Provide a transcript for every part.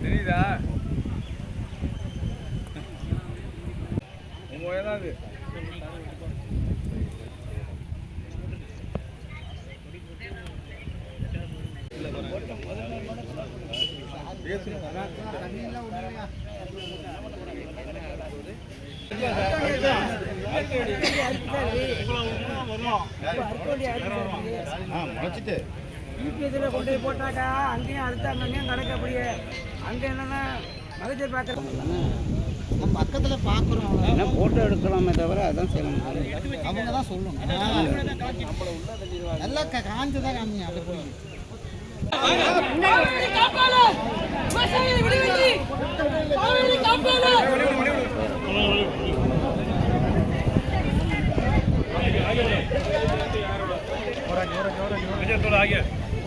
தெரியுதா? உங்க ஏதாவது முளைச்சிட்டு. யூபிஎஸ்சில் கொண்டு போய் போட்டாக்கா அங்கேயும் அழுத்தாங்க அங்கேயும் கிடக்க அப்படியே அங்கே என்னன்னா மகஜர் பார்க்குறது. நம்ம பக்கத்தில் பார்க்குறோம். என்ன ஃபோட்டோ எடுக்கலாமே தவிர அதான் செய்யணும் அவங்க தான் சொல்லணும். நல்லா காஞ்சு தான் காமிங்க அப்படி போய்.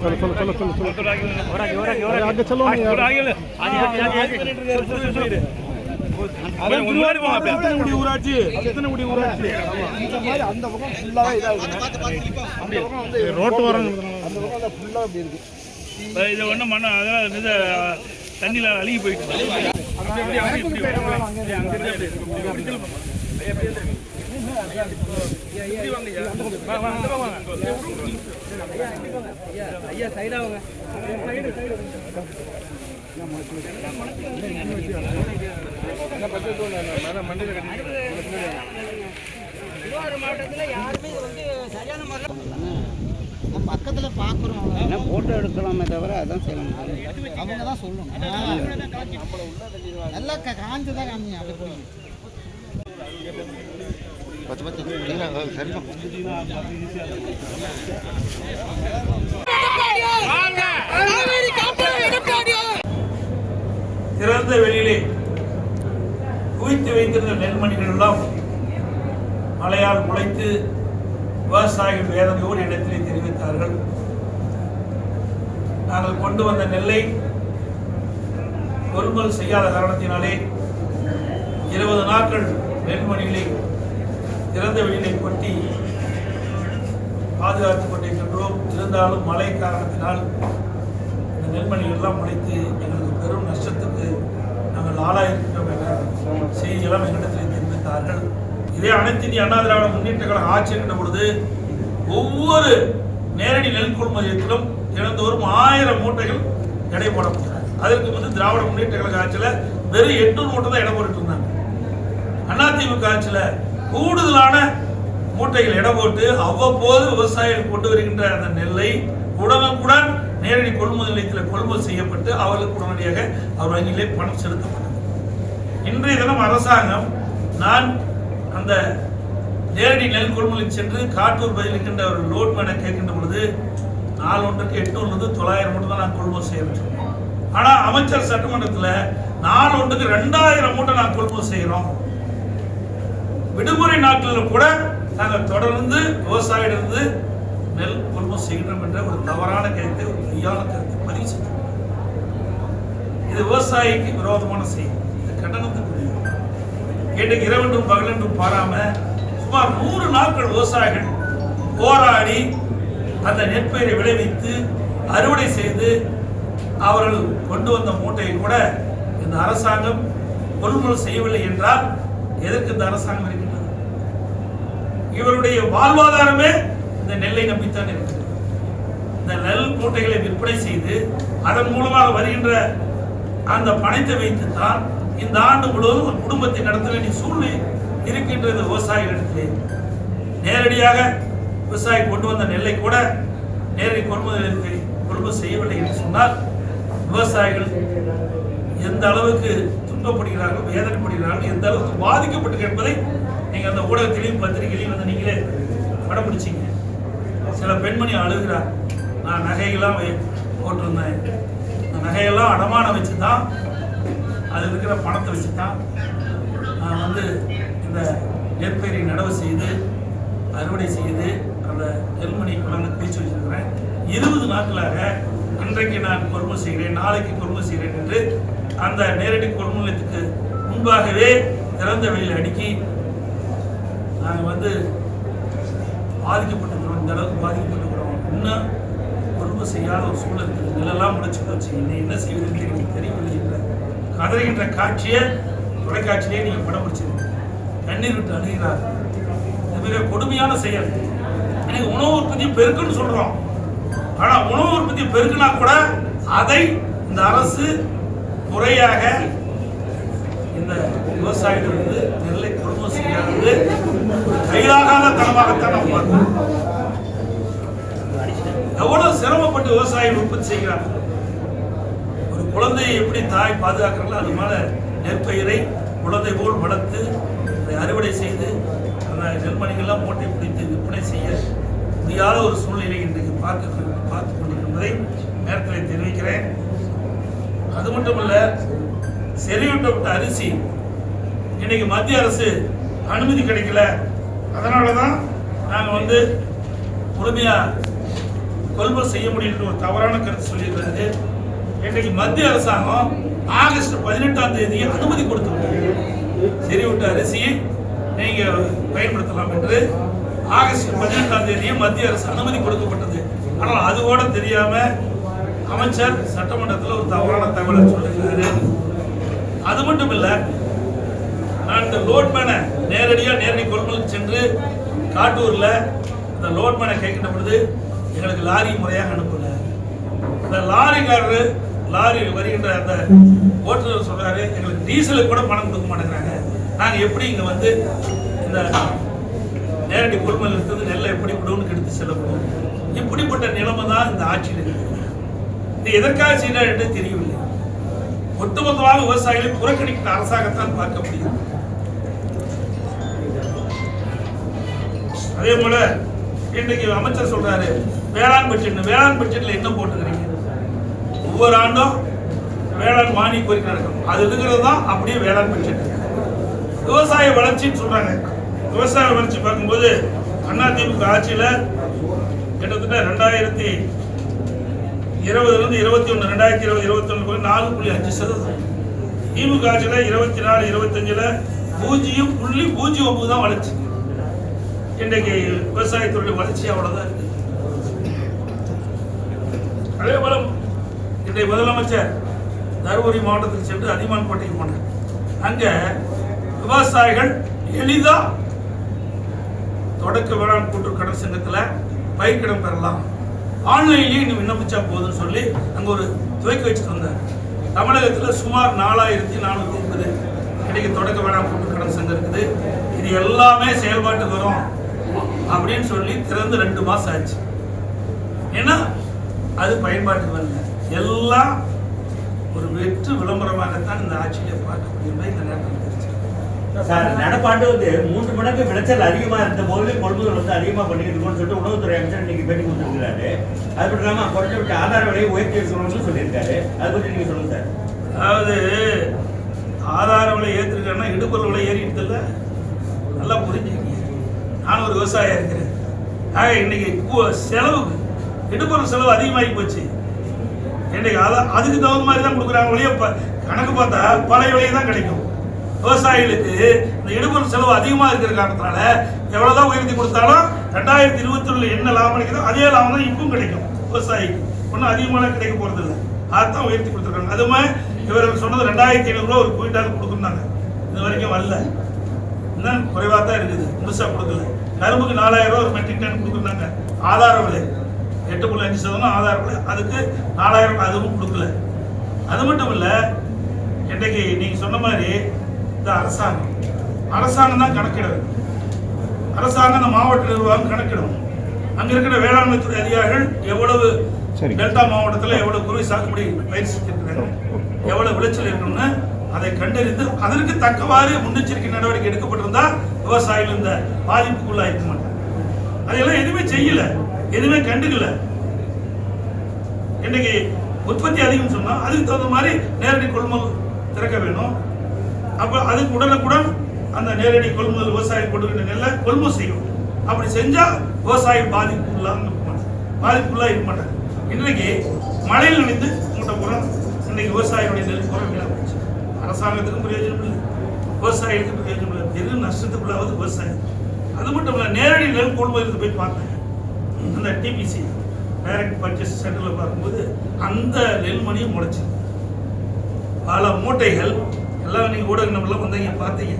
விடுவித்து காவிரி காப்பாளர் ஊராட்சி சித்தனகுடி ஊராட்சி இந்த மாதிரி அந்த பக்கம் ஃபுல்லாகவே இதாகுது ரோட்டு வரம் அந்த பக்கம் அந்த ஃபுல்லாக அப்படி இருக்கு இது ஒன்றும் மண்ண அதெல்லாம் இது தண்ணியில் அழுகி போயிட்டு ஐயா சைடாக திருவாரூர் மாவட்டத்தில் யாருமே வந்து சரியான முறையில் நம்ம பக்கத்தில் பார்க்குறோம் ஏன்னா ஃபோட்டோ எடுக்கலாமே தவிர அதான் செய்யணும் அவங்க தான் சொல்லணும் நல்லா காஞ்சு தான் காமிங்க அப்படி போய் பத்து பத்து திறந்த வெளியிலே குவித்து வைத்திருந்த நெல்மணிகள் எல்லாம் மழையால் முளைத்து விவசாயிகள் வேதனையோடு இடத்திலே தெரிவித்தார்கள். நாங்கள் கொண்டு வந்த நெல்லை கொள்முதல் செய்யாத காரணத்தினாலே இருபது நாட்கள் நெல்மணிகளை திறந்த வெளியினை கொட்டி பாதுகாத்துக் கொண்டிருக்கின்றோம் இருந்தாலும் மழை காரணத்தினால் இந்த நெல்மணிகள்லாம் முளைத்து எங்களுக்கு பெரும் நஷ்டத்துக்கு நாங்கள் ஆளாயிருக்கிறோம் என செய்தியெல்லாம் எங்களிடத்தில் தெரிவித்தார்கள். இதே அனைத்து இந்திய அண்ணா திராவிட முன்னேற்ற கழகம் ஆட்சி என்ற பொழுது ஒவ்வொரு நேரடி நெல் கொள்முதலத்திலும் தினந்தோறும் ஆயிரம் மூட்டைகள் எடை போடப்பட்டது. அதற்கு வந்து திராவிட முன்னேற்ற கழக ஆட்சியில் வெறும் எட்நூறு மூட்டை தான் எடை போட்டுட்டு இருந்தாங்க. அதிமுக ஆட்சியில் கூடுதலான மூட்டைகள் இடம் போட்டு அவ்வப்போது விவசாயிகள் கொண்டு வருகின்ற அந்த நெல்லை உடனுக்குடன் நேரடி கொள்முதல் நிலையத்தில் கொள்முதல் செய்யப்பட்டு அவர்களுக்கு உடனடியாக அவர் வங்கியிலே பணம் செலுத்தப்பட்டது. இன்றைய தினம் அரசாங்கம் நான் அந்த நேரடி நெல் கொள்முதலில் சென்று காட்டூர் பதில் இருக்கின்ற ஒரு லோட்மேனை கேட்கின்ற பொழுது நாலு ஒன்றுக்கு எட்நூறுலேருந்து தொள்ளாயிரம் மூட்டை தான் நான் கொள்முதல் செய்ய ஆனால் அமைச்சர் சட்டமன்றத்தில் நாலு ஒன்றுக்கு ரெண்டாயிரம் மூட்டை நான் கொள்முதல் செய்கிறோம் விடுமுறை நாட்களில் கூட நாங்கள் தொடர்ந்து விவசாயிடந்து நெல் கொள்முதல் செய்கிறோம் என்ற ஒரு தவறான கருத்தை ஒரு பொய்யான கருத்தை பதிவு செய்கிறோம் இது விவசாயிக்கு விரோதமான செய்தி. இந்த கண்டனத்துக்குரியது இன்றைக்கு இரவென்றும் பகலென்றும் பாராம சுமார் நூறு நாட்கள் விவசாயிகள் போராடி அந்த நெற்பயிரை விளைவித்து அறுவடை செய்து அவர்கள் கொண்டு வந்த மூட்டையை கூட இந்த அரசாங்கம் கொள்முதல் செய்யவில்லை என்றால் எதற்கு இந்த அரசாங்கம் இருக்கின்றது? இவருடைய வாழ்வாதாரமே இந்த நெல்லை நம்பித்தான் இருக்கிறது இந்த நெல் மூட்டைகளை விற்பனை செய்து அதன் மூலமாக வருகின்ற அந்த பணத்தை வைத்து தான் இந்த ஆண்டு முழுவதும் ஒரு குடும்பத்தை நடத்த வேண்டிய சூழ்நிலை இருக்கின்றது விவசாயிகளிடத்திலே நேரடியாக விவசாயி கொண்டு வந்த நெல்லை கூட நேரடி கொள்முதலுக்கு கொள்முதல் செய்யவில்லை என்று சொன்னால் விவசாயிகள் எந்த அளவுக்கு துன்பப்படுகிறார்கள் வேதனைப்படுகிறார்கள் எந்த அளவுக்கு பாதிக்கப்பட்டு என்பதை நீங்கள் அந்த ஊடகத்திலையும் பத்திரிகையிலையும் வந்து நீங்களே படம் பிடிச்சிங்க சில பெண்மணி அழுகிறார். நான் நகையெல்லாம் வை- போட்டிருந்தேன். அந்த நகையெல்லாம் அடமானம் வச்சு தான் அதில் இருக்கிற பணத்தை வச்சு தான் நான் வந்து இந்த நெற்பயிரை நடவு செய்து அறுவடை செய்து அந்த நெல்மணி குழந்தை பிரித்து வச்சிருக்கிறேன். இருபது நாட்களாக அன்றைக்கு நான் கொள்முதல் செய்கிறேன் நாளைக்கு கொள்முதல் செய்கிறேன் என்று அந்த நேரடி கொள்முதலத்துக்கு முன்பாகவே திறந்த வெளியில் அடுக்கி நாங்கள் வந்து பாதிக்கப்பட்டிருக்கிறோம். இந்த அளவுக்கு பாதிக்கப்பட்டிருக்கிறோம். இன்னும் கொள்முதல் செய்யாத ஒரு சூழல் இருக்குது நிலெல்லாம் முடிச்சு போச்சு. இன்னும் என்ன செய்வதுன்னு எனக்கு தெரியவில்லை என்ற கதறுகின்ற காட்சியை தொலைக்காட்சியிலே நீங்கள் படம் பிடிச்சிருக்கீங்க. கண்ணீர் விட்டு அணுகிறார் இது மிக கொடுமையான செயல். எனக்கு உணவு உற்பத்தி பெருக்குன்னு சொல்றோம். ஆனா உணவு உற்பத்தி பெருக்குனா கூட அதை இந்த அரசு முறையாக இந்த விவசாயிகளிருந்து நெல்லை குடும்பம் செய்யாதது ஒரு தனமாகத்தான் நம்ம பார்க்கிறோம். எவ்வளவு சிரமப்பட்டு விவசாயம் உற்பத்தி செய்கிறாங்க ஒரு குழந்தையை எப்படி தாய் பாதுகாக்கிறாங்களோ அது மேல நெற்பயிரை குழந்தை போல் வளர்த்து அதை அறுவடை செய்து அந்த நெல்மணிகள்லாம் மூட்டை பிடித்து விற்பனை செய்ய முடியாத ஒரு சூழ்நிலை இன்றைக்கு பார்க்க பார்த்து கொண்டிருப்பதை நேரத்தில் தெரிவிக்கிறேன். அது மட்டும் இல்ல செறிவூட்டப்பட்ட அரிசி இன்னைக்கு மத்திய அரசு அனுமதி கிடைக்கல. அதனால தான் நாங்கள் வந்து முழுமையாக கொள்முதல் செய்ய முடியும்னு ஒரு தவறான கருத்து சொல்லியிருக்கிறாரு. இன்றைக்கு மத்திய அரசாங்கம் ஆகஸ்ட் பதினெட்டாம் தேதி அனுமதி கொடுத்துருக்காங்க. செறிவிட்ட அரிசியை நீங்க பயன்படுத்தலாம் என்று ஆகஸ்ட் பதினெட்டாம் தேதி மத்திய அரசு அனுமதி கொடுக்கப்பட்டது. ஆனால் அது கூட தெரியாம அமைச்சர் சட்டமன்றத்தில் ஒரு தவறான தகவலை சொல்லியிருக்காரு. அது மட்டும் இல்லை நான் இந்த லோட்மேனை நேரடியாக நேரடி கொள்முதல் சென்று காட்டூரில் இந்த லோட்மேனை கேட்கின்ற பொழுது எங்களுக்கு லாரி முறையாக அனுப்பல. இந்த லாரிக்காரரு லாரி வருகின்ற அந்த ஓட்டுநர் சொல்கிறாரு எங்களுக்கு டீசலுக்கு கூட பணம் கொடுக்க மாட்டேங்கிறாங்க. நாங்கள் எப்படி இங்கே வந்து இந்த நேரடி கொள்முதல் இருக்கிறது நெல்லை எப்படி விடுவோம்னு எடுத்து செல்லப்படும்? இப்படிப்பட்ட நிலைமை தான் இந்த ஆட்சியில் இருக்குது இது எதற்காக செய்தார் என்று தெரியவில்லை. ஒட்டுமொத்தமாக விவசாயிகளை புறக்கணிக்கிற அரசாங்கத்தான் பார்க்க முடியும். அதே போல இன்றைக்கு அமைச்சர் சொல்றாரு வேளாண் பட்ஜெட் வேளாண் பட்ஜெட்ல என்ன போட்டுக்கிறீங்க ஒவ்வொரு ஆண்டும் வேளாண் மானிய கோரிக்கை நடக்கும். அது இருக்கிறது தான் அப்படியே வேளாண் பட்ஜெட் விவசாய வளர்ச்சின்னு சொல்றாங்க. விவசாய வளர்ச்சி பார்க்கும்போது அதிமுக ஆட்சியில கிட்டத்தட்ட ரெண்டாயிரத்தி இருபதுலேருந்து இருபத்தி ஒன்று ரெண்டாயிரத்தி இருபது இருபத்தி ஒன்று நாலு புள்ளி அஞ்சு சதவீதம். திமுக ஆட்சியில் இருபத்தி நாலு இருபத்தஞ்சில் பூஜ்ஜியம் புள்ளி பூஜ்ஜியம் ஒன்பது தான் வளர்ச்சி. இன்றைக்கு விவசாயத்துறைய வளர்ச்சி அவ்வளோதான் இருக்கு. அதே போல இன்றைய முதலமைச்சர் தருமபுரி மாவட்டத்துக்கு சென்று அதிமான் கோட்டைக்கு போனார். அங்கே விவசாயிகள் எளிதாக தொடக்க வேளாண் கூட்டுறவு கடன் சங்கத்தில் பயிர்க்கடன் பெறலாம். ஆன்லைன்லேயே இன்னும் விண்ணப்பிச்சா போதும்னு சொல்லி அங்கே ஒரு துவக்கி வச்சுட்டு வந்தார். தமிழகத்தில் சுமார் நாலாயிரத்தி நானூறு ஐம்பது இன்றைக்கு தொடக்க வேணாம் கூட்டு கடன் சங்கம் இருக்குது. இது எல்லாமே செயல்பாட்டுக்கு வரும் அப்படின்னு சொல்லி திறந்து ரெண்டு மாதம் ஆச்சு. ஏன்னா அது பயன்பாட்டுக்கு வரல. எல்லாம் ஒரு வெற்று விளம்பரமாகத்தான் இந்த ஆட்சியை பார்க்க முடியும் இந்த நேரத்தில் சார் நடப்பாண்டு வந்து மூன்று மடங்கு விளைச்சல் அதிகமா இருந்த போது கொள்முதல் வந்து அதிகமா பண்ணிட்டு இருக்கோம்னு சொல்லிட்டு உணவுத்துறை அமைச்சர் இன்னைக்கு பேட்டி கொடுத்துருக்காரு அது மட்டும் இல்லாம குறைஞ்சபட்ச ஆதார விலையை உயர்த்தி இருக்கணும்னு சொல்லியிருக்காரு. அதை பற்றி நீங்க சொல்லுங்க சார். அதாவது ஆதார விலை ஏற்றிருக்கேன்னா இடுபொருள் விலை ஏறிட்டு இல்ல? நல்லா புரிஞ்சுக்கங்க. நான் ஒரு விவசாயம் இருக்கிறேன். ஆக இன்னைக்கு செலவுக்கு இடுபொருள் செலவு அதிகமாகி போச்சு. இன்னைக்கு அதான் அதுக்கு தகுந்த மாதிரி தான் கொடுக்குறாங்க. வழியே கணக்கு பார்த்தா பழைய விலையை தான் கிடைக்கும். விவசாயிகளுக்கு இந்த இடுபொருள் செலவு அதிகமாக இருக்கிற காரணத்தினால எவ்வளோதான் உயர்த்தி கொடுத்தாலும் ரெண்டாயிரத்தி இருபத்தி ஒண்ணுல என்ன லாபம் கிடைக்குதோ அதே லாபம் தான் இப்பவும் கிடைக்கும். விவசாயிக்கு. ஒன்றும் அதிகமான கிடைக்க போகிறது இல்லை அதான் உயர்த்தி கொடுத்துருக்காங்க. அது மாதிரி இவர்கள் சொன்னது ரெண்டாயிரத்தி ஐநூறுரூவா ஒரு குவிண்டால் கொடுக்குறாங்க இது வரைக்கும் வரல. இன்னும் குறைவாக தான் இருக்குது. முழுசாக கொடுக்கல. கரும்புக்கு நாலாயிரம் ரூபா ஒரு மெட்ரிக் டன் கொடுக்குறாங்க ஆதார விலை. எட்டு புள்ளி அஞ்சு சதவீதம் ஆதார விலை. அதுக்கு நாலாயிரம் அதுவும் கொடுக்கல. அது மட்டும் இல்லை இன்றைக்கு நீங்கள் சொன்ன மாதிரி இந்த அரசாங்கம். அரசாங்கம் தான் கணக்கிடுது. அரசாங்கம் இந்த மாவட்ட நிர்வாகம் கணக்கிடும். அங்க இருக்கிற வேளாண்மை துறை அதிகாரிகள் எவ்வளவு டெல்டா மாவட்டத்தில் எவ்வளவு குருவி சாகுபடி செஞ்சிருக்கிறாங்க எவ்வளவு விளைச்சல் இருக்கணும்னு அதை கண்டறிந்து அதற்கு தக்கவாறு முன்னெச்சரிக்கை நடவடிக்கை எடுக்கப்பட்டிருந்தா விவசாயிகள் இந்த பாதிப்புக்குள்ளாயிருக்க மாட்டாங்க. அதெல்லாம் எதுவுமே செய்யல. எதுவுமே கண்டுக்கல. இன்னைக்கு உற்பத்தி அதிகம் சொன்னா அதுக்கு தகுந்த மாதிரி நேரடி கொள்முதல் திறக்க வேணும். அப்ப அதுக்கு உடனுக்குடன் அந்த நேரடி கொள்முதல் விவசாயம் கொடுக்கிற நெல்லை கொள்முதல் செய்யும். அப்படி செஞ்சா விவசாயி பாதிப்புள்ளாக பாதிப்புள்ளா இருக்க மாட்டாங்க. இன்றைக்கு மழையில் நினைந்து மூட்டை புறம் இன்னைக்கு விவசாயிகளுடைய நெல் புறம் வீணா போச்சு. அரசாங்கத்துக்கும் பிரயோஜனம் இல்லை. விவசாயிகளுக்கு பிரயோஜனம் இல்லை. பெரும் நஷ்டத்துக்குள்ளாவது விவசாயம். அது மட்டும் இல்லை நேரடி நெல் கொள்முதலுக்கு போய் பார்த்தேன் அந்த டிபிசி டைரக்ட் பர்ச்சேஸ் சென்டரில் பார்க்கும்போது அந்த நெல்மணியும் முளைச்சு பல மூட்டைகள் எல்லாம் நீங்கள் ஊடக நம்மளாம் வந்தீங்க பார்த்தீங்க.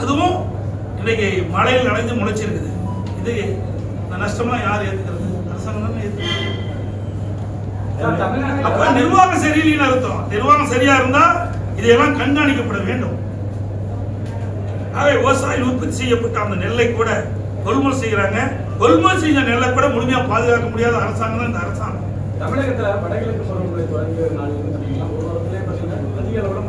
அதுவும் இன்னைக்கு மழையில் நனைஞ்சு முளைச்சிருக்குது. இது இந்த நஷ்டம்லாம் யார் ஏற்றுக்கிறது அரசாங்கம் தானே ஏற்றுக்கிறது அப்ப நிர்வாகம் சரியில்லைன்னு அர்த்தம். நிர்வாகம் சரியா இருந்தா இதையெல்லாம் கண்காணிக்கப்பட வேண்டும். ஆகவே விவசாயிகள் உற்பத்தி செய்யப்பட்ட அந்த நெல்லை கூட கொள்முதல் செய்யறாங்க. கொள்முதல் செஞ்ச நெல்லை கூட முழுமையா பாதுகாக்க முடியாத அரசாங்கம் தான் இந்த அரசாங்கம். தமிழகத்துல வடகிழக்கு பருவமழை தொடங்கிய நாள் ஒரு வாரத்திலே பாத்தீங்கன்னா அதிக அளவுல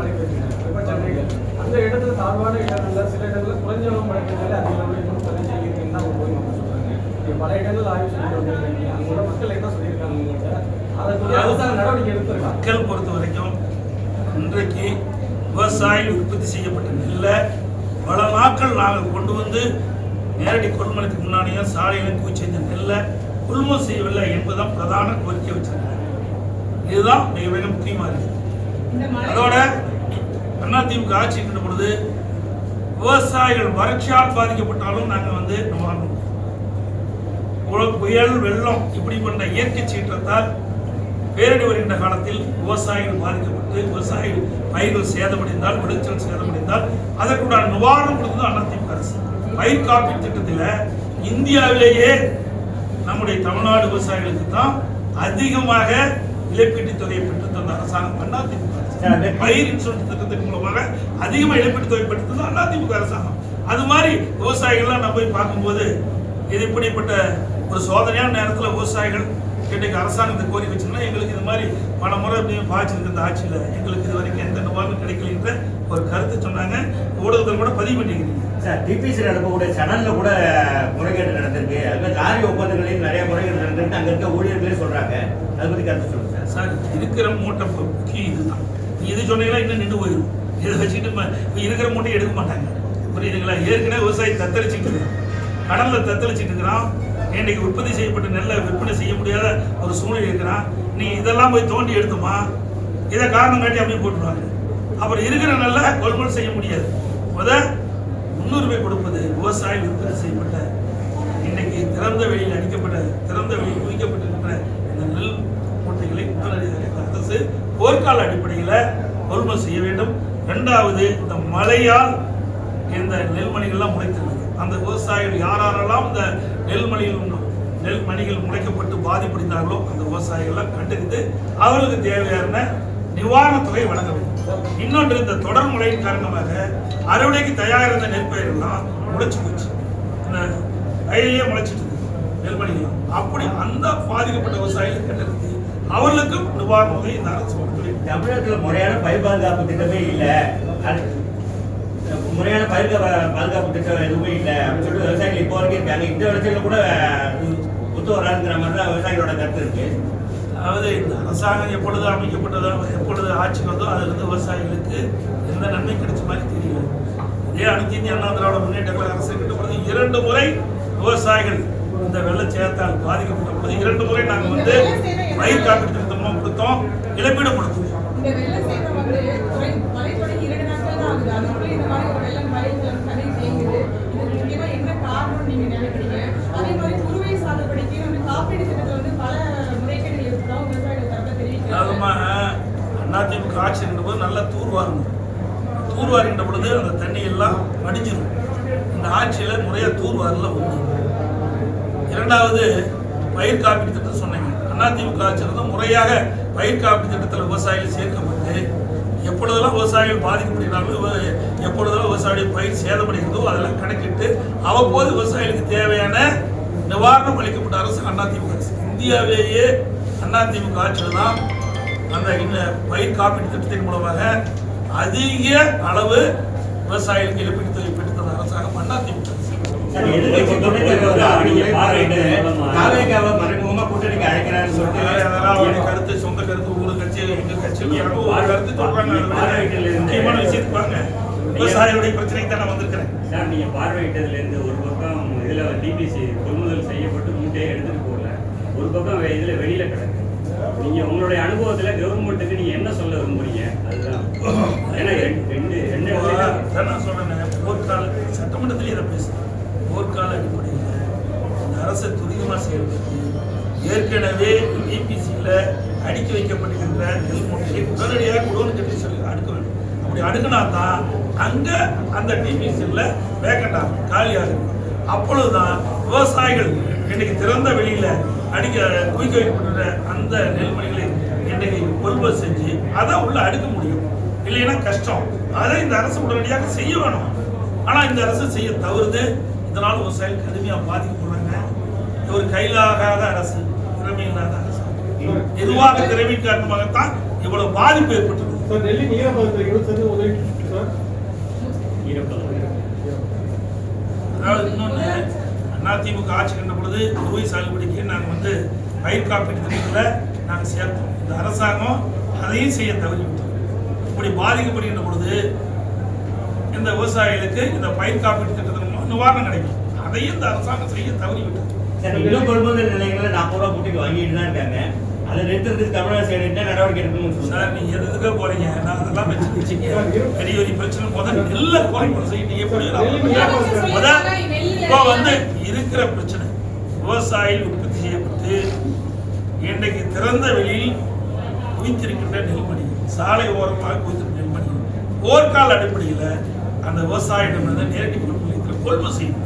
அந்த இடத்துல தாழ்வான இடங்கள்ல சில இடங்கள்ல குறைஞ்ச அளவு மழை பெய்ஞ்சாலே அதிக அளவுல இன்னும் பதிவு செய்யிருக்குன்னு தான் ஒரு மக்கள் சொல்றாங்க. பல இடங்கள் ஆய்வு செஞ்சு வந்திருக்கீங்க. மக்கள் என்ன சொல்லியிருக்காங்க உங்கள்கிட்ட அதற்கு அரசாங்க நடவடிக்கை எடுத்திருக்காங்க மக்கள் பொறுத்த வரைக்கும் இன்றைக்கு விவசாயிகள் உற்பத்தி செய்யப்பட்ட நெல்லை பல நாட்கள் நாங்கள் கொண்டு வந்து நேரடி கொள்முதலுக்கு முன்னாடியே சாலையில் குவிச்சு செஞ்ச நெல்லை கொள்முதல் செய்யவில்லை என்பதுதான் பிரதான கோரிக்கை வச்சிருக்காங்க இதுதான் மிக மிக முக்கியமாக இருக்குது அதோட அதிமுக ஆட்சி இருக்கின்ற பொழுது விவசாயிகள் வறட்சியால் பாதிக்கப்பட்டாலும் நாங்கள் வந்து புல- புயல் வெள்ளம் இப்படி பண்ண இயற்கை சீற்றத்தால் பேரிடி வருகின்ற காலத்தில் விவசாயிகள் பாதிக்கப்பட்டு விவசாயிகள் பயிர்கள் சேதமடைந்தால் விளைச்சல் சேதமடைந்தால் அதற்குண்டான நிவாரணம் கொடுத்தது அதிமுக அரசு. பயிர் காப்பீட்டு திட்டத்தில் இந்தியாவிலேயே நம்முடைய தமிழ்நாடு விவசாயிகளுக்கு தான் அதிகமாக இழப்பீட்டுத் தொகையை பெற்று தந்த அரசாங்கம் அதிமுக பயிர் இன்சூரன்ஸ் திட்டத்தின் மூலமாக அதிகமாக இழப்பீட்டுத் தொகை பெற்று தந்தது அதிமுக அரசாங்கம். அது மாதிரி விவசாயிகள்லாம் நான் போய் பார்க்கும்போது இது இப்படிப்பட்ட ஒரு சோதனையான நேரத்தில் விவசாயிகள் இன்றைக்கு அரசாங்கத்தை கோரி வச்சுங்கன்னா எங்களுக்கு இது மாதிரி பல முறை பாய்ச்சிருக்கு இந்த ஆட்சியில். எங்களுக்கு இது வரைக்கும் எந்த நிவாரணம் கிடைக்கலன்ற ஒரு கருத்து சொன்னாங்க. ஊடகத்தில் கூட பதிவு பண்ணிக்கிறீங்க. சார் டிபிசி நடக்கக்கூடிய சடல்ல கூட முறைகேடு நடந்திருக்கு. அது மாதிரி லாரி ஒப்பந்தங்களையும் நிறைய முறைகேடு நடந்திருக்கு. அங்க இருக்க ஊழியர்களே சொல்றாங்க. அதை பத்தி கருத்து சொல்லுங்க சார். சார் இருக்கிற மூட்டை முக்கியம் இதுதான். இது சொன்னீங்கன்னா இன்னும் நின்று போயிடும். இதை வச்சுட்டு இருக்கிற மூட்டையை எடுக்க மாட்டாங்க. புரியுதுங்களா? ஏற்கனவே விவசாயி தத்தளிச்சுட்டு கடலில் கடல்ல தத்தளிச்சுட்டு இருக்கிறான். இன்னைக்கு உற்பத்தி செய்யப்பட்ட நெல்லை விற்பனை செய்ய முடியாத ஒரு சூழ்நிலை இருக்கிறான். நீ இதெல்லாம் போய் தோண்டி எடுத்துமா? இதை காரணம் காட்டி அப்படியே போட்டுருவாங்க. அப்புறம் இருக்கிற நெல்லை கொள்முதல் செய்ய முடியாது. முத முன்னுரிமை கொடுப்பது விவசாயி உற்பத்தி செய்யப்பட்ட இன்னைக்கு திறந்த வெளியில் அடிக்கப்பட்ட திறந்த வெளியில் குவிக்கப்பட்டிருக்கிற இந்த நெல் மூட்டைகளை உடனடியாக அரசு போர்க்கால அடிப்படையில் கொள்முதல் செய்ய வேண்டும். ரெண்டாவது இந்த மழையால் இந்த நெல்மணிகள்லாம் முளைத்திருந்தது அந்த விவசாயிகள் யாரெல்லாம் இந்த நெல்மணிகள் நெல் மணிகள் முளைக்கப்பட்டு பாதிப்படைந்தார்களோ அந்த விவசாயிகள்லாம் கண்டறிந்து அவர்களுக்கு தேவையான நிவாரணத் தொகை வழங்க வேண்டும். இன்னொன்று இந்த தொடர் மழையின் காரணமாக அறுவடைக்கு தயாரிருந்த நெற்பயிர்கள்லாம் முளைச்சு போச்சு. இந்த வயலிலே முளைச்சிட்டு நெல்மணிகள் அப்படி அந்த பாதிக்கப்பட்ட விவசாயிகள் கண்டறிந்து அவர்களுக்கும் நிவாரண உதவி இந்த அரசு தமிழகத்துல முறையான பயிர் பாதுகாப்பு திட்டமே இல்ல. முறையான பயிர் பாதுகாப்பு திட்டம் எதுவுமே இல்ல. அப்படின்னு சொல்லிட்டு விவசாயிகள் இப்போ வரைக்கும் இருக்காங்க. இந்த விளைச்சல கூட ஒத்து வராதுங்கிற மாதிரி தான் விவசாயிகளோட கருத்து இருக்கு. அதாவது இந்த அரசாங்கம் எப்பொழுது அமைக்கப்பட்டதோ எப்பொழுது ஆட்சி வந்தோ அதிலிருந்து விவசாயிகளுக்கு எந்த நன்மை கிடைச்ச மாதிரி தெரியல இதே அனைத்து இந்திய அண்ணா திராவிட முன்னேற்ற கழக அரசு இருக்கின்ற பொழுது இரண்டு முறை விவசாயிகள் இந்த வெள்ளச்சேதத்தால் பாதிக்கப்பட்ட பொழுது இரண்டு முறை நாங்கள் வந்து பயிர் காப்பீட்டு திட்டமாக கொடுத்தோம். இழப்பீடு கொடுத்தோம். காப்பீடு அதிமுக ஆட்சி இருக்கின்ற போது நல்லா தூர்வாரணும் தூர்வாருகின்ற பொழுது அந்த தண்ணி எல்லாம் வடிஞ்சிடும் இந்த ஆட்சியில் முறையாக தூர்வாரல ஒன்று இரண்டாவது பயிர் காப்பீட்டு திட்டம் சொன்னீங்க அதிமுக ஆட்சியில் வந்து முறையாக பயிர் காப்பீட்டு திட்டத்தில் விவசாயிகள் சேர்க்கப்பட்டு எப்பொழுதெல்லாம் விவசாயிகள் பாதிக்கப்படுகிறார்களோ எப்பொழுதெல்லாம் விவசாயிகள் பயிர் சேதமடைகிறதோ அதெல்லாம் கணக்கிட்டு அவ்வப்போது விவசாயிகளுக்கு தேவையான நிவாரணம் அளிக்கப்பட்ட அரசு அதிமுக அரசு. இந்தியாவிலேயே அதிமுக ஆட்சியில் தான் அந்த இந்த பயிர் காப்பீட்டு திட்டத்தின் மூலமாக அதிக அளவு விவசாயிகளுக்கு இழப்பீட்டு தொகை பெற்று தந்த அரசாங்கம் அதிமுக அரசு. கூட்டணிக்கு அழைக்கிறாருன்னு அதனால சொல்லிட்டு கருத்து சொந்த கருத்து ஒரு கட்சி எங்க கட்சி ஒரு கருத்து சொல்றாங்க. முக்கியமான விஷயத்துக்கு வாங்க விவசாயிகளுடைய பிரச்சனைக்கு தான் நான் வந்திருக்கிறேன். சார் நீங்க பார்வையிட்டதுல இருந்து ஒரு பக்கம் இதுல டிபிசி கொள்முதல் செய்யப்பட்டு மூட்டையை எடுத்துட்டு போகல. ஒரு பக்கம் இதுல வெளியில கிடக்கு. நீங்க உங்களுடைய அனுபவத்துல கவர்மெண்ட்டுக்கு நீங்க என்ன சொல்ல விரும்புறீங்க? அதுதான். ஏன்னா ரெண்டு ரெண்டு நான் சொல்றேன் போர்க்கால சட்டமன்றத்திலே இதை பேசுறேன். போர்க்கால அடிப்படையில் இந்த அரசை துரிதமாக செயல்படுத்தி ஏற்கனவே டிபிசியில் அடுக்கி வைக்கப்பட்டிருக்கிற நெல் மூட்டையை உடனடியாக குடோனு கட்டி சொல்லி அடுக்க வேண்டும். அப்படி அடுக்கினா தான் அங்கே அந்த டிபிசியில் வேக்கண்ட் ஆகும் காலியாக இருக்கும் அப்பொழுதுதான் விவசாயிகள் இன்னைக்கு திறந்த வெளியில் அடிக்க குவிக்க வைக்கப்பட்டுள்ள அந்த நெல்மணிகளை இன்னைக்கு கொள்வது செஞ்சு அதை உள்ள அடுக்க முடியும். இல்லைன்னா கஷ்டம். அதை இந்த அரசு உடனடியாக செய்ய வேணும். ஆனால் இந்த அரசு செய்ய தவறுது. இதனால் விவசாயிகள் கடுமையாக பாதிக்கப்படுறாங்க. ஒரு கையிலாகாத அரசு எதுவாக திறமை காரணமாகத்தான் இவ்வளவு பாதிப்பு ஏற்பட்டது. சார் டெல்லி நீரப்பதத்தில் இருபது சதவீதம் உதவி சார். அதாவது இன்னொன்று அதிமுக ஆட்சி கண்ட பொழுது குறுவை சாகுபடிக்கு நாங்கள் வந்து பயிர் காப்பீட்டு திட்டத்தில் நாங்கள் சேர்த்தோம். இந்த அரசாங்கம் அதையும் செய்ய தவறிவிட்டோம் இப்படி பாதிக்கப்படுகின்ற பொழுது இந்த விவசாயிகளுக்கு இந்த பயிர் காப்பீட்டு திட்டத்தின் மூலம் நிவாரணம் கிடைக்கும். அதையும் இந்த அரசாங்கம் செய்ய தவறிவிட்டது. சார் இன்னும் கொள்முதல் நிலையங்களில் நாற்பது ரூபா கூட்டிட்டு வாங்கிட்டு தான் இருக்காங்க. அதை நிறுத்துறதுக்கு தமிழக சைடு என்ன நடவடிக்கை எடுக்கணும்னு சார் நீங்க எதுக்கு போறீங்க? நான் அதெல்லாம் வச்சு வச்சுங்க பெரிய பெரிய பிரச்சனை. முதல்ல எல்லாம் கோரிக்கை செய்யிட்டு எப்படி முதல் இப்போ வந்து இருக்கிற பிரச்சனை. விவசாயிகள் உற்பத்தி செய்யப்பட்டு இன்றைக்கு திறந்த வெளியில் குவித்திருக்கின்ற நெல்மணி சாலை ஓரமாக குவித்திருக்கிற நெல்மணி. போர்க்கால அடிப்படையில் அந்த விவசாயிடம் வந்து நேரடி கொள்முதல் கொள்முதல் செய்யும்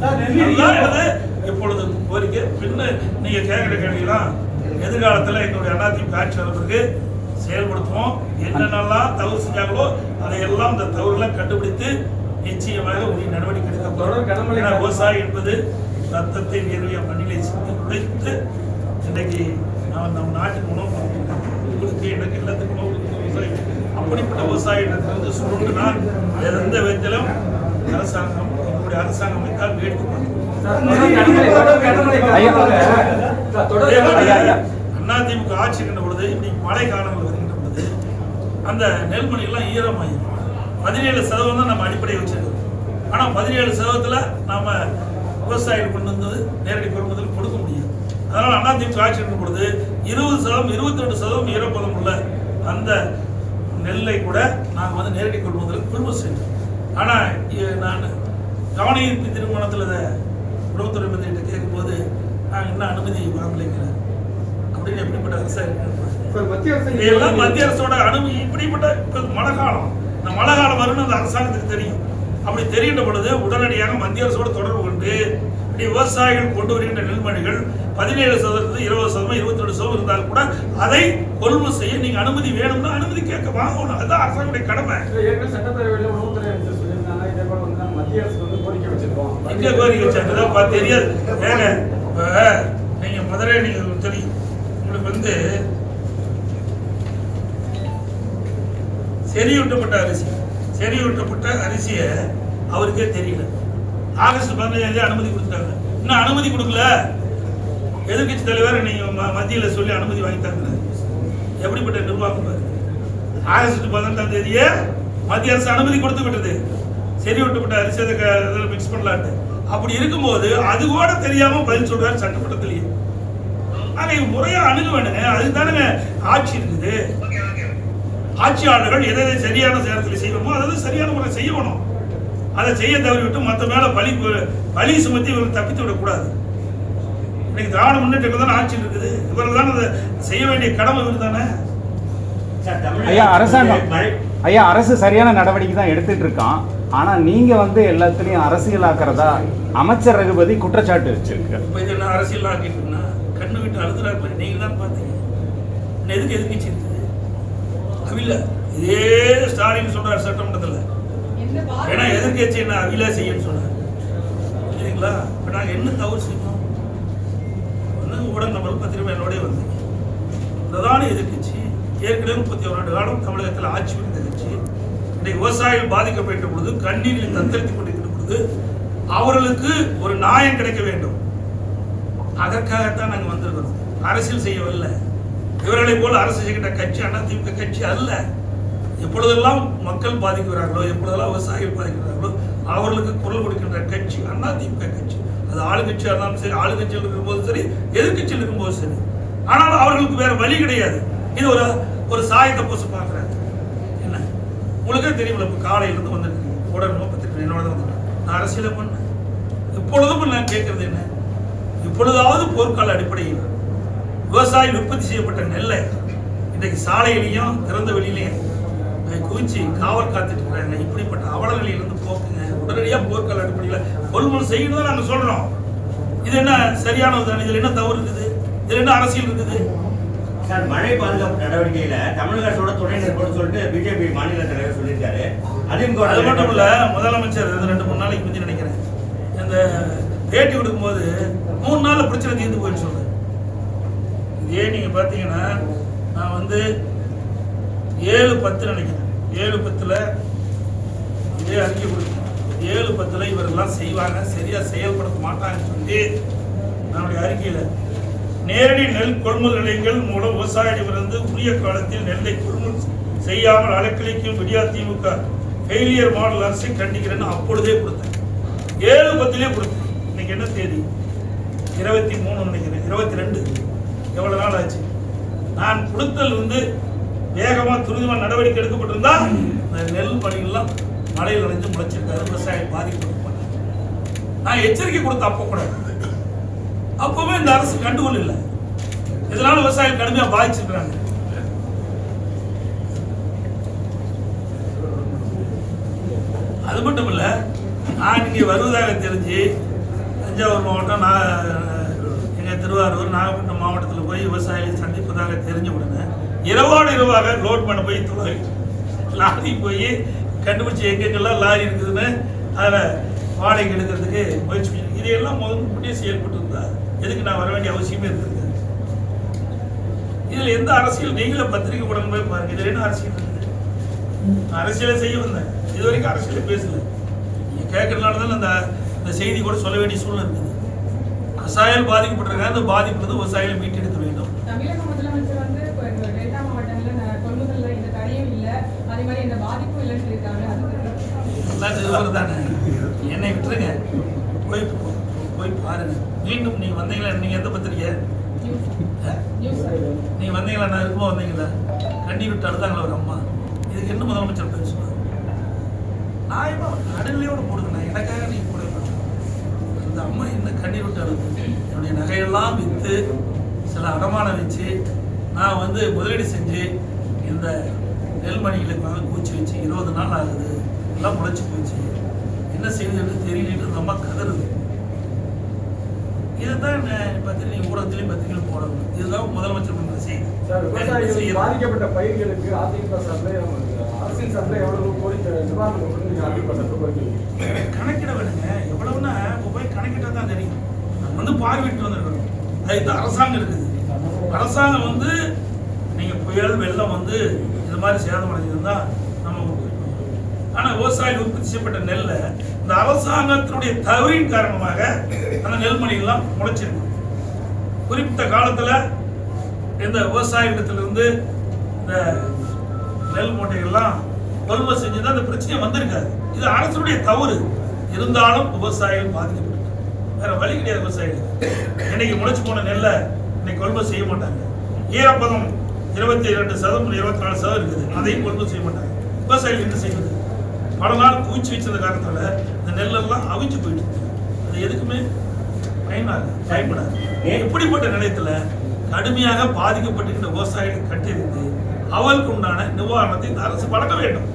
இப்பொழுது கோரிக்கை. பின்ன நீங்க கேட்கிற கேள்விலாம் எதிர்காலத்தில் எங்களுடைய அதிமுக ஆட்சி பிறகு செயல்படுத்துவோம். என்னென்னலாம் தவறு செஞ்சாங்களோ அதையெல்லாம் இந்த தவறுகளை கண்டுபிடித்து நிச்சயமாக உரிய நடவடிக்கை எடுக்கப்படும் விவசாயி என்பது ரத்தத்தை வேர்வைய மண்ணிலை சிந்தி உழைத்து இன்றைக்கு நாம் நம் நாட்டுக்கு உணவு. உங்களுக்கு எனக்கு எல்லாத்துக்கும் உணவு கொடுக்கிற விவசாயி அப்படிப்பட்ட விவசாயிடத்திலிருந்து சுருண்டுனால் எந்த விதத்திலும் அரசாங்கம் எங்களுடைய அரசாங்கம் வைத்தால் வேடிக்கை பார்க்கும் அதிமுக ஆட்சி இருக்கின்ற பொழுது இப்படி மழை காலங்கள் வருகின்ற பொழுது அந்த நெல்மணி எல்லாம் ஈரமாயிரும். பதினேழு சதவீதம் தான் நம்ம அடிப்படையை வச்சிருக்கோம். ஆனா பதினேழு சதவீதத்துல நாம விவசாயிகள் கொண்டு வந்தது நேரடி கொள்முதல் கொடுக்க முடியாது. அதனால அதிமுக ஆட்சி இருக்கின்ற பொழுது இருபது சதவீதம் இருபத்தி ரெண்டு சதவீதம் ஈரப்பதம் உள்ள அந்த நெல்லை கூட நாங்கள் வந்து நேரடி கொள்முதல் கொள்முதல் செஞ்சோம் ஆனா இ- நான் கவன ஈர்ப்பு திருமணத்தில் உணவுத்துறை மந்திரிகிட்ட கேட்கும்போது நாங்கள் இன்னும் அனுமதி வாங்கலைங்கிறேன் அப்படின்னு எப்படிப்பட்ட அரசு இதெல்லாம் மத்திய அரசோட அனுமதி இப்படிப்பட்ட இப்ப மழை காலம். இந்த மழை காலம் வரும்னு அந்த அரசாங்கத்துக்கு தெரியும். அப்படி தெரிகின்ற பொழுது உடனடியாக மத்திய அரசோட தொடர்பு கொண்டு இப்படி விவசாயிகள் கொண்டு வருகின்ற நெல்மணிகள் பதினேழு சதவீதம் இருபது சதவீதம் இருபத்தி ரெண்டு சதவீதம் இருந்தால் கூட அதை கொள்முதல் செய்ய நீங்க அனுமதி வேணும்னா அனுமதி கேட்க வாங்கணும். அதுதான் அரசாங்கத்துடைய கடமை. சட்டப்பேரவையில் உணவுத்துறை அமைச்சர் சொல்லியிருந்தாங்க. இதே போல வந்து மத்திய அரசு வந்து கோரிக்கை வச்சிருக்கோம். எங்க கோரிக்கை வச்சாங்க தெரியாது. ஏங்க இப்போ நீங்கள் மதுரை நீங்கள் தெரியும் உங்களுக்கு வந்து செறியூட்டப்பட்ட அரிசி. செறியூட்டப்பட்ட அரிசியை அவருக்கே தெரியல. ஆகஸ்ட் பதினஞ்சாம் தேதி அனுமதி கொடுத்துட்டாங்க இன்னும் அனுமதி கொடுக்கல. எதிர்கட்சி தலைவர் நீங்கள் ம- சொல்லி அனுமதி வாங்கிட்டாங்க. எப்படிப்பட்ட நிர்வாகம் பாரு. ஆகஸ்ட் பதினெட்டாம் தேதியே மத்திய அரசு அனுமதி கொடுத்து விட்டது. சரி விட்டுப்பட்ட அரிசி அதை க- இதில் மிக்ஸ் பண்ணலான்ட்டு. அப்படி இருக்கும்போது அது கூட தெரியாம பதில் சொல்றாரு சட்டமன்றத்திலேயே. ஆக முறையா அணுக வேண்டுங்க அதுதானுங்க ஆட்சி இருக்குது. ஆட்சியாளர்கள் எதை எதை சரியான நேரத்தில் செய்யணுமோ அதை சரியான முறை செய்யணும். அதை செய்ய தவறிவிட்டு மற்ற மேல பழி பழி சுமத்தி இவர்கள் தப்பித்து விடக்கூடாது. இன்னைக்கு திராவிட முன்னேற்ற தானே ஆட்சி இருக்குது. இவர்கள் தான் அதை செய்ய வேண்டிய கடமை இவர் தானே. ஐயா அரசாங்கம். ஐயா அரசு சரியான நடவடிக்கை தான் எடுத்துட்டு இருக்கான். ஆனா நீங்க வந்து எல்லாத்துலயும் அரசியலாக்குறதா அமைச்சர் ரகுபதி குற்றச்சாட்டு வச்சிருக்கு இப்போ இது என்ன அரசியல் ஆக்கிட்டுனா கண்ணு விட்டு அழுதுறாரு நீங்க தான் பார்த்தீங்க. இன்னும் எதுக்கு எதிர்க்கட்சி இருக்குது அவில இதே ஸ்டாலின் சொல்றாரு சட்டமன்றத்தில். ஏன்னா பாரதிய எதிர்க்கட்சி என்ன அவில செய்யன்னு சொன்னார். சரிங்களா இப்போ நாங்கள் என்ன தவறு செய்யணும்? வந்து ஊடக நபர் பத்திரிகை என்னோடய வந்தீங்க. பிரதான எதிர்க்கட்சி ஏற்கனவே முப்பத்தி ஒரு ஆண்டு காலம் தமிழகத்தில் ஆட்சி புரிந்த கட்சி இன்றைக்கு விவசாயிகள் பாதிக்கப்பட்ட பொழுது கண்ணீரில் தத்தளித்துக் கொண்டிருக்கிற பொழுது அவர்களுக்கு ஒரு நியாயம் கிடைக்க வேண்டும். அதற்காகத்தான் நாங்கள் வந்திருக்கிறோம். அரசியல் செய்யவில்லை. இவர்களை போல அரசு செய்கின்ற கட்சி அதிமுக கட்சி அல்ல. எப்பொழுதெல்லாம் மக்கள் பாதிக்கிறார்களோ எப்பொழுதெல்லாம் விவசாயிகள் பாதிக்கிறார்களோ அவர்களுக்கு குரல் கொடுக்கின்ற கட்சி அதிமுக கட்சி. அது ஆளுங்கட்சியாக இருந்தாலும் சரி ஆளுங்கட்சியில் இருக்கும்போது சரி எதிர்கட்சியில் இருக்கும்போது சரி. ஆனால் அவர்களுக்கு வேற வழி கிடையாது. இது ஒரு ஒரு சாயத்தை பூச பார்க்குறாங்க. உங்களுக்கே தெரியுமில்ல இப்போ காலையிலேருந்து வந்துருக்கு உடனே பத்திரிக்கை என்னோட தான் வந்திருக்கேன். நான் அரசியலை பண்ணேன். இப்பொழுதும் நான் கேட்கறது என்ன? இப்பொழுதாவது போர்க்கால அடிப்படையில் விவசாயம் உற்பத்தி செய்யப்பட்ட நெல்லை இன்றைக்கு சாலையிலையும் திறந்த வெளியிலையும் அதை குவிச்சு காவல் காத்துட்டு இருக்காங்க இப்படிப்பட்ட அவலநிலையிலிருந்து போக்குங்க. உடனடியாக போர்க்கால அடிப்படையில் கொள்முதல் செய்யணும் தான் நாங்கள் சொல்கிறோம் இது என்ன சரியானது தானே இதில் என்ன தவறு இருக்குது? இதில் என்ன அரசியல் இருக்குது? சார் மழை பாதுகாப்பு நடவடிக்கையில தமிழக அரசோட துணை நிற்போம்னு சொல்லிட்டு பிஜேபி மாநில தலைவர் சொல்லியிருக்காரு. அதிமுக அது மட்டும் இல்ல முதலமைச்சர் இது ரெண்டு மூணு நாளைக்கு முந்தி நினைக்கிறேன். இந்த பேட்டி கொடுக்கும்போது மூணு நாள்ல பிரச்சனை தீர்ந்து போயின்னு சொல்றேன் இதே நீங்க பாத்தீங்கன்னா நான் வந்து ஏழு பத்து நினைக்கிறேன். ஏழு பத்துல இதே அறிக்கை கொடுத்தேன் ஏழு பத்துல இவரெல்லாம் செய்வாங்க சரியா செயல்படுத்த மாட்டாங்கன்னு சொல்லி நம்முடைய அறிக்கையில நேரடி நெல் கொள்முதல் நிலையங்கள் மூலம் விவசாயிகளிடமிருந்து உரிய காலத்தில் நெல்லை கொள்முதல் செய்யாமல் அலக்களிக்கும் விடியா திமுக ஃபெயிலியர் மாடல் அரசை கண்டிக்கிறேன்னு அப்பொழுதே கொடுத்தேன். ஏழு பத்திலே கொடுத்தேன். இன்னைக்கு என்ன தேதி? இருபத்தி மூணு நினைக்கிறேன். இருபத்தி ரெண்டு. எவ்வளோ நாள் ஆச்சு? நான் கொடுத்தல் வந்து வேகமாக துரிதமாக நடவடிக்கை எடுக்கப்பட்டிருந்தா அந்த நெல் பணிகள்லாம் மழையில் நனைஞ்சு முளைச்சிருக்காரு விவசாயம் பாதிக்கப்பட்டு நான் எச்சரிக்கை கொடுத்த அப்போ கூட. அப்பவுமே இந்த அரசு கண்டுகொள்ள இல்லை இதனால விவசாயம் கடுமையாக பாதிச்சிருக்கிறாங்க. அது மட்டும் இல்லை நான் இங்கே வருவதாக தெரிஞ்சு தஞ்சாவூர் மாவட்டம் நான் எங்கள் திருவாரூர் நாகப்பட்டினம் மாவட்டத்தில் போய் விவசாயிகளை சந்திப்பதாக தெரிஞ்ச உடனே இரவோடு இரவாக லோட் பண்ண போய் துறை லாரி போய் கண்டுபிடிச்சி எங்கெங்கெல்லாம் லாரி இருக்குதுன்னு அதில் வாடகை எடுக்கிறதுக்கு முயற்சி இதையெல்லாம் முதல் முன்னே செயல்பட்டு இருந்தா எதுக்கு நான் வர வேண்டிய அவசியமே இருந்திருக்கு இதில் எந்த அரசியல் நீங்களே பத்திரிகை உடனே போய் பாருங்க. இதில் என்ன அரசியல் இருக்குது அரசியலை செய்ய வந்தேன். இது வரைக்கும் அரசியலை பேசல. நீங்க கேட்கறதுனால தான் அந்த இந்த செய்தி கூட சொல்ல வேண்டிய சூழ்நிலை இருக்குது. விவசாயிகள் பாதிக்கப்பட்டிருக்காங்க அந்த பாதிப்பு விவசாயிகளை மீட்டெடுக்க வேண்டும். வந்து என்னை விட்டுருங்க. போய் போய் பாருங்க. மீண்டும் நீங்க வந்தீங்களா? நீங்க எந்த பத்திரிக்கை? நீங்க வந்தீங்களா? நான் இருக்கும்போது வந்தீங்களா? கண்ணீர் விட்டு அழுதாங்களா ஒரு அம்மா? இதுக்கு என்ன முதலமைச்சர் பேசுவார் நியாயமா நடுநிலையோட போடுங்க நான் எனக்காக நீங்க போட வேண்டாம். அந்த அம்மா என்ன கண்ணீர் விட்டு அழுது? என்னுடைய நகையெல்லாம் விற்று சில அடமானம் வச்சு நான் வந்து முதலீடு செஞ்சு இந்த நெல்மணிகளுக்கு வந்து பூச்சி வச்சு இருபது நாள் ஆகுது. எல்லாம் முளைச்சி போச்சு. என்ன செய்யுதுன்னு தெரியலன்னு அந்த அம்மா கதறுது. இதுதான் பத்திரிகை நீங்க ஊடகத்திலையும் பத்திரிகையிலும் போடணும். இதுதான் முதலமைச்சர் பண்ண செய்தி? பாதிக்கப்பட்ட பயிர்களுக்கு அதிமுக சார்பில் அரசின் சார்பில் எவ்வளவு கோடி கோரிக்கை கணக்கிட வேணுங்க. எவ்வளவுன்னா போய் கணக்கிட்டா தான் தெரியும். நம்ம வந்து பார்வையிட்டு வந்திருக்கணும் அது இந்த அரசாங்கம் இருக்குது. அரசாங்கம் வந்து நீங்க புயல் வெள்ளம் வந்து இது மாதிரி சேதம் அடைஞ்சிருந்தா நம்ம ஆனா விவசாயிகள் உற்பத்தி செய்யப்பட்ட நெல்லை இந்த அரசாங்கத்தினுடைய தவறின் காரணமாக அந்த நெல்மணிகள்லாம் முளைச்சிருக்கு. குறிப்பிட்ட காலத்துல இந்த விவசாயிடத்திலிருந்து இந்த நெல் மூட்டைகள்லாம் கொள்முதல் செஞ்சு தான் இந்த பிரச்சனை வந்திருக்காது. இது அரசுடைய தவறு. இருந்தாலும் விவசாயிகள் பாதிக்கப்பட்டு வேற வழி கிடையாது விவசாயிகள். இன்னைக்கு முளைச்சு போன நெல்லை இன்னைக்கு கொள்முதல் செய்ய மாட்டாங்க. ஈரப்பதம் இருபத்தி இரண்டு சதம் இருபத்தி நாலு சதம் இருக்குது. அதையும் கொள்முதல் செய்ய மாட்டாங்க. விவசாயிகள் என்ன செய்வது? பல நாள் குவிச்சு வச்சிருந்த காரணத்தால இந்த நெல்லெல்லாம் அவிஞ்சு போயிட்டு இருக்கு. அது எதுக்குமே பயனாக பயன்படாது இப்படிப்பட்ட நிலையத்துல கடுமையாக பாதிக்கப்பட்டிருக்கிற விவசாயிகளை கட்டியிருந்து அவருக்கு உண்டான நிவாரணத்தை இந்த அரசு வழங்க வேண்டும்.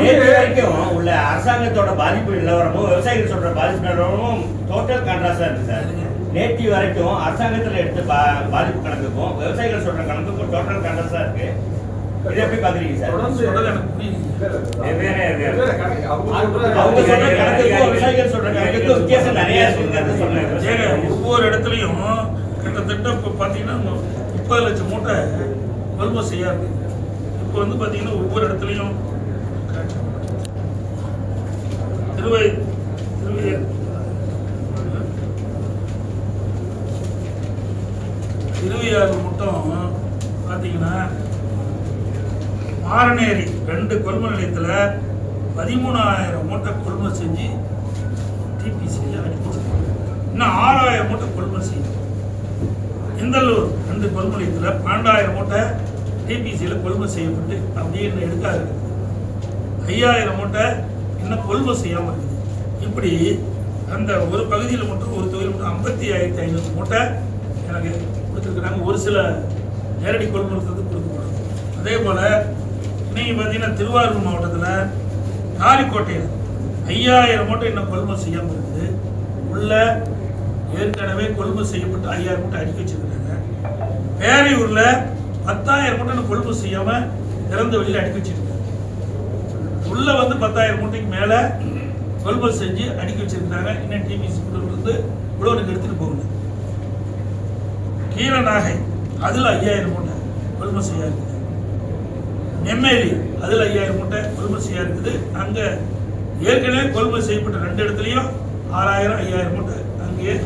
நேற்று வரைக்கும் உள்ள அரசாங்கத்தோட பாதிப்பு நிலவரமும் விவசாயிகள் சொல்ற பாதிப்பு நிலவரமும் டோட்டல் கான்ட்ராஸ்டா இருக்கு சார். நேற்று வரைக்கும் அரசாங்கத்துல எடுத்த பா- பாதிப்பு கணக்குக்கும் விவசாயிகள் சொல்ற கணக்குக்கும் டோட்டல் கான்ட்ராஸ்டா இருக்கு. இதை எப்படி பாக்குறீங்க சார்? வித்தியாசம் நிறைய ஒவ்வொரு இடத்துலையும் கிட்டத்தட்ட இப்போ பார்த்தீங்கன்னா முப்பது லட்சம் மூட்டை கொள்முதல் செய்யா இருக்கு இப்போ வந்து பார்த்தீங்கன்னா ஒவ்வொரு இடத்துலையும் திருவை திருவை திருவையாறு மட்டும் பார்த்தீங்கன்னா ஆரணேரி ரெண்டு கொள்முதல் நிலையத்தில் பதிமூணாயிரம் மூட்டை கொள்முதல் செஞ்சு டிபிசியை அனுப்பிச்சிருக்காங்க இன்னும் ஆறாயிரம் மூட்டை கொள்முதல் செய்யணும். இந்தல்லூர் ரெண்டு கொள்முதலத்தில் பன்னெண்டாயிரம் மூட்டை டிபிசியில் கொள்முதல் செய்யப்பட்டு அப்படியே இன்னும் எடுக்காது. இருக்குது ஐயாயிரம் மூட்டை இன்னும் கொள்முதல் செய்யாமல் இருக்குது. இப்படி அந்த ஒரு பகுதியில் மட்டும் ஒரு தொகுதியில் மட்டும் ஐம்பத்தி ஆயிரத்தி ஐநூறு மூட்டை எனக்கு கொடுத்துருக்குறாங்க. ஒரு சில நேரடி கொள்முதலுக்கு கொடுக்கப்படும் அதே போல் இன்னைக்கு பார்த்தீங்கன்னா திருவாரூர் மாவட்டத்தில் காலிக்கோட்டையில் ஐயாயிரம் மூட்டை இன்னும் கொள்முதல் செய்யாமல் இருக்குது உள்ள ஏற்கனவே கொள்முதல் செய்யப்பட்டு ஐயாயிரம் மூட்டை அடுக்கி வச்சிருக்காங்க. பேரையூரில் பத்தாயிரம் மூட்டை இன்னும் கொள்முதல் செய்யாமல் திறந்த வெளியில் அடுக்கி வச்சிருக்காங்க. உள்ள வந்து பத்தாயிரம் மூட்டைக்கு மேலே கொள்முதல் செஞ்சு அடுக்கி வச்சிருக்காங்க. இன்னும் டிபிசி வந்து உழவனுக்கு எடுத்துகிட்டு போகணும் கீரநாகை அதில் ஐயாயிரம் மூட்டை கொள்முதல் செய்யாது. இருக்குது அதில் ஐயாயிரம் மூட்டை கொள்முதல் இருக்குது. அங்கே ஏற்கனவே கொள்முதல் செய்யப்பட்ட ரெண்டு இடத்துலையும் ஆறாயிரம் ஐயாயிரம் மூட்டை அங்கேயே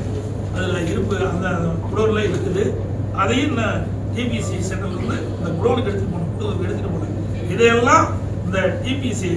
அதில் இருப்பு அந்த குடோனில் இருக்குது. அதையும் டிபிசி சென்டர்லேருந்து இந்த குடோனுக்கு எடுத்துகிட்டு போனோம் எடுத்துகிட்டு போனேன் இதையெல்லாம் இந்த டிபிசி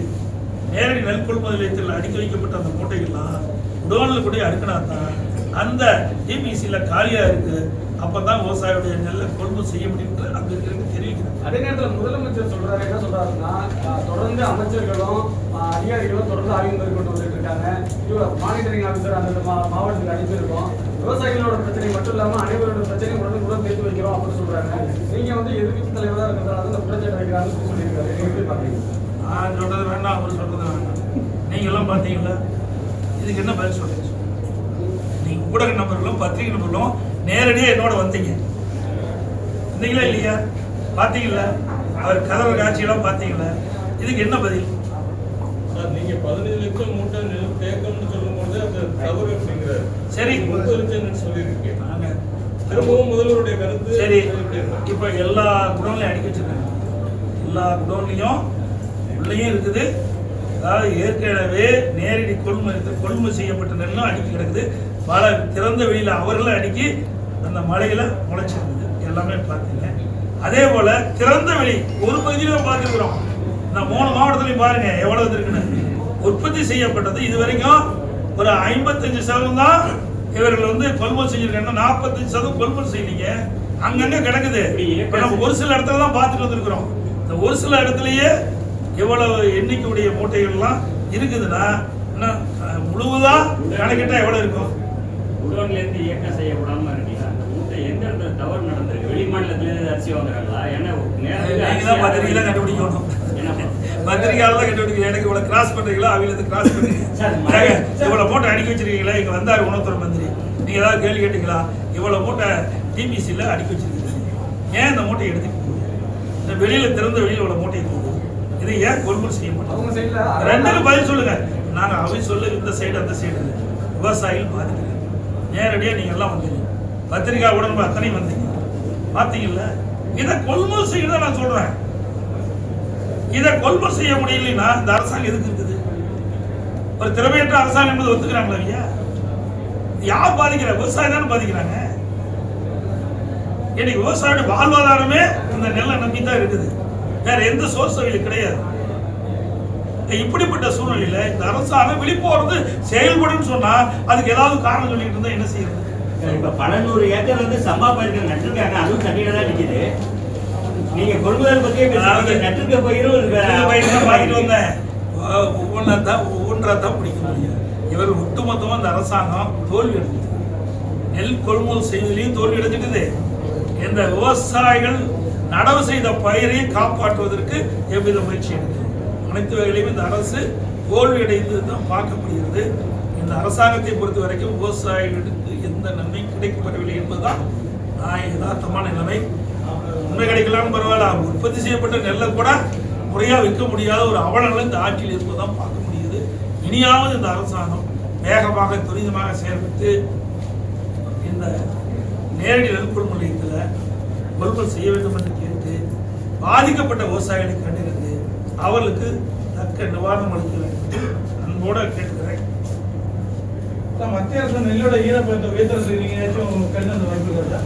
நேரடி நெல் கொள்முதல் நிலையத்தில் அடுக்கி வைக்கப்பட்ட அந்த மூட்டைகள்லாம் குடோனில் கூட அடுக்கினா தான் அந்த டிபிசியில் காலியாக இருக்குது அப்போ தான் விவசாயியுடைய நெல்லை கொள்முதல் செய்ய முடியும்னு இருக்கிறவங்க தெரிவிக்கிறாங்க அதே நேரத்தில் முதலமைச்சர் சொல்றாரு என்ன சொல்றாருன்னா ஆஹ், தொடர்ந்து அமைச்சர்களும் அதிகாரிகளும் தொடர்ந்து ஆய்வு மேற்கொண்டு வந்துட்டு இருக்காங்க. இவர் மானிட்டரிங் ஆஃபீஸர் அந்த மா- மாவட்டத்துக்கு அனுப்பியிருக்கோம் விவசாயிகளோட பிரச்சனை மட்டும் இல்லாம அனைவரோட பிரச்சனையும் உடனே கூட சேர்த்து வைக்கிறோம் அப்படின்னு சொல்றாங்க. நீங்க வந்து எதிர்க்கட்சி தலைவராக இருக்கிறதால இந்த குற்றச்சாட்டு வைக்கிறாருன்னு சொல்லி சொல்லியிருக்காரு. நீங்க எப்படி பாக்குறீங்க? நான் சொல்றது வேண்டாம் அவர் சொல்றது வேண்டாம். நீங்க எல்லாம் பார்த்தீங்களா இதுக்கு என்ன பதில் சொல்றீங்க? நீங்க ஊடக நபர்களும் பத்திரிகை நபர்களும் நேரடியாக என்னோட வந்தீங்க. வந்தீங்களா இல்லையா? பார்த்தீங்களா? அவர் கதவு காட்சியெல்லாம் பார்த்தீங்களா? இதுக்கு என்ன பதில்? சார் நீங்க பதினஞ்சு லட்சம் மூட்டை நெல் தேக்கம்னு சொல்லும்போது அது தவறு அப்படிங்கிறாரு. சரி. முப்பது லட்சம் சொல்லியிருக்கேன் திரும்பவும் முதல்வருடைய கருத்து சரி? இப்போ எல்லா குடோன்லையும் அடுக்கி வச்சிருக்காங்க. எல்லா குடோன்லையும் உள்ளேயும் இருக்குது. அதாவது ஏற்கனவே நேரடி கொள்முதல் கொள்முதல் செய்யப்பட்ட நெல்லும் அடுக்கி கிடக்குது. பல திறந்த வெளியில் அவர்களும் அடுக்கி அந்த மலையில முளைச்சிருக்குது எல்லாமே பார்த்தீங்க. அதே போல திறந்த வெளி ஒரு பகுதியில பார்த்துருக்குறோம். இந்த மூணு மாவட்டத்திலையும் பாருங்க எவ்வளவு இருக்குன்னு. உற்பத்தி செய்யப்பட்டது இது வரைக்கும் ஒரு ஐம்பத்தஞ்சு சதவீதம் தான் இவர்கள் வந்து கொள்முதல் செஞ்சிருக்காங்க. நாற்பத்தஞ்சு சதவீதம் கொள்முதல் செய்யலீங்க. அங்கங்க கிடக்குது. இப்ப நம்ம ஒரு சில இடத்துல தான் பார்த்துட்டு வந்திருக்கிறோம். இந்த ஒரு சில இடத்துலயே எவ்வளவு எண்ணிக்கையுடைய மூட்டைகள்லாம் இருக்குதுன்னா முழுவதா கணக்கிட்டா எவ்வளவு இருக்கும்? உடன்ல இருந்து இயக்கம் செய்யப்படாம இருக்கீங்களா அந்த மூட்டை எந்த இடத்துல தவறு நடந்திருக்கு வெளி மாநிலத்துல இருந்து அரிசி வாங்குறாங்களா? ஏன்னா நீங்க தான் பத்திரிகையில கண்டுபிடிக்கணும். என்ன பத்திரிகையால தான் கண்டுபிடிக்கணும். எனக்கு இவ்வளவு கிராஸ் பண்றீங்களா? அவங்களுக்கு கிராஸ் இவ்வளவு மூட்டை அடிக்கி வச்சிருக்கீங்களா? இங்க வந்தாரு உணவுத்துறை மந்திரி. நீங்க ஏதாவது கேள்வி கேட்டீங்களா? இவ்வளவு மூட்டை டிபிசியில் அடுக்கி வச்சிருக்கீங்க. ஏன் இந்த மூட்டையை போகுது இந்த வெளியில திறந்த வெளியில இவ்வளவு மூட்டையை போகுது இது ஏன் கொள்முதல் செய்ய மாட்டோம் அவங்க சைட்ல ரெண்டுக்கு பதில் சொல்லுங்க. நாங்க அவை சொல்ல இந்த சைடு அந்த சைடு விவசாயிகள் பாதிக்கிறாங்க நேரடியா நீங்க எல்லாம் வந்தீங்க. பத்திரிகா உடன்பு அத்தனையும் வந்தீங்க. பாத்தீங்கல்ல? இதை கொள்முதல் செய்யறத நான் சொல்றேன். இதை கொள்முதல் செய்ய முடியலைன்னா இந்த அரசாங்கம் எதுக்கு இருக்குது? ஒரு திறமையற்ற அரசாங்கம் என்பது ஒத்துக்கிறாங்களா ஐயா யார் பாதிக்கிற விவசாயம் தானே பாதிக்கிறாங்க. இன்னைக்கு விவசாயியோட வாழ்வாதாரமே இந்த நெல்லை நம்பி தான் இருக்குது. வேற எந்த சோர்ஸ் அவங்களுக்கு கிடையாது. இப்படிப்பட்ட சூழ்நிலையில இந்த அரசாங்கம் விழிப்புணர்வு செயல்படும் சொன்னா அதுக்கு ஏதாவது காரணம் சொல்லிட்டு இருந்தா என்ன செய்யறது? இப்ப பல நூறு ஏக்கர் வந்து சம்பா பயிர்கள் நட்டிருக்காங்க. அதுவும் தண்ணியில தான் நிக்குது. நீங்க கொள்முதல் பத்தியே பேசுறீங்க. நட்டிருக்க பயிரும் இருக்கு. வந்தேன் ஒவ்வொன்றா தான் ஒவ்வொன்றா தான் பிடிக்க முடியும். இவர் ஒட்டுமொத்தமா இந்த அரசாங்கம் தோல்வி அடைஞ்சிட்டு நெல் கொள்முதல் செய்வதிலையும் தோல்வி அடைஞ்சிட்டுது இந்த விவசாயிகள் நடவு செய்த பயிரை காப்பாற்றுவதற்கு எவ்வித முயற்சி எடுக்கிறது அனைத்து வகையிலையும் இந்த அரசு தோல்வி அடைந்தது தான் பார்க்கப்படுகிறது. இந்த அரசாங்கத்தை பொறுத்த வரைக்கும் விவசாயிகளுக்கு எந்த நன்மை கிடைக்கப்படவில்லை என்பதுதான் யதார்த்தமான நிலைமை. உண்மை கிடைக்கலாம்னு பரவாயில்ல உற்பத்தி செய்யப்பட்ட நெல்லை கூட முறையா விற்க முடியாத ஒரு அவலங்கள் இந்த ஆட்சியில் இருப்பதுதான் பார்க்க முடியுது. இனியாவது இந்த அரசாங்கம் வேகமாக துரிதமாக செயல்பட்டு இந்த நேரடி நெல்கொள் நிலையத்தில் கொள்முதல் செய்ய வேண்டும் என்று கேட்டு பாதிக்கப்பட்ட விவசாயிகளை கண்டிருந்து அவர்களுக்கு தக்க நிவாரணம் அளிக்க வேண்டும். அன்போடு கேட்டு மத்திய அரசு நெல்லோட ஈரப்பதத்தை உயர்த்துறதுக்கு நீங்க ஏதாச்சும் கடிதம் வாய்ப்பு இருக்கா